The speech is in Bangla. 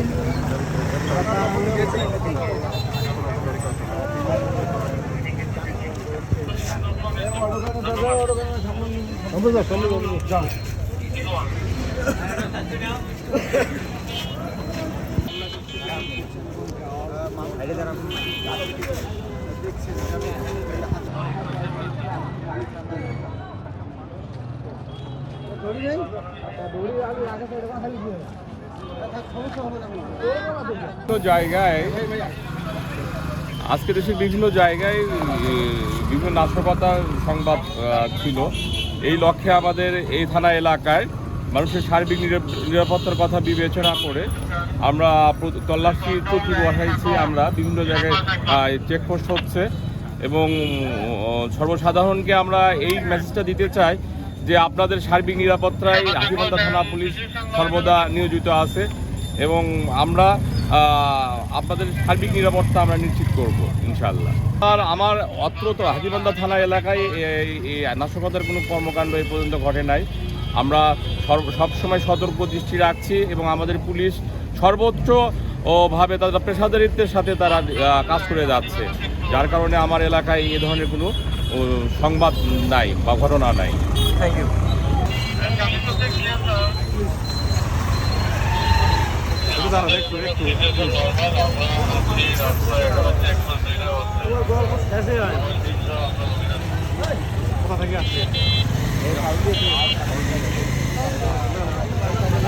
বিভিন্ন জায়গায় আজকে দেশের বিভিন্ন জায়গায় বিভিন্ন নাশকতার সংবাদ ছিল। এই লক্ষ্যে আমাদের এই থানা এলাকায় মানুষের সার্বিক নিরাপ- নিরাপত্তার কথা বিবেচনা করে আমরা তল্লাশি চৌকি বসাইছি আমরা। বিভিন্ন জায়গায় চেকপোস্ট হচ্ছে এবং সর্বসাধারণকে আমরা এই মেসেজটা দিতে চাই যে আপনাদের সার্বিক নিরাপত্তায় হাতিবান্ধা থানা পুলিশ সর্বদা নিয়োজিত আছে এবং আমরা আপনাদের সার্বিক নিরাপত্তা আমরা নিশ্চিত করব ইনশাল্লাহ আর আমার অত্র তো হাজিবান্ধা থানা এলাকায় নাশকতার কোনো কর্মকাণ্ড এই পর্যন্ত ঘটে নাই। আমরা সবসময় সতর্ক দৃষ্টি রাখছি এবং আমাদের পুলিশ সর্বোচ্চ ভাবে তারা পেশাদারিত্বের সাথে তারা কাজ করে যাচ্ছে। যার কারণে আমার এলাকায় এ ধরনের কোনো সংবাদ নাই বা ঘটনা নাই। থ্যাংক ইউ কোথা থেকে আসছে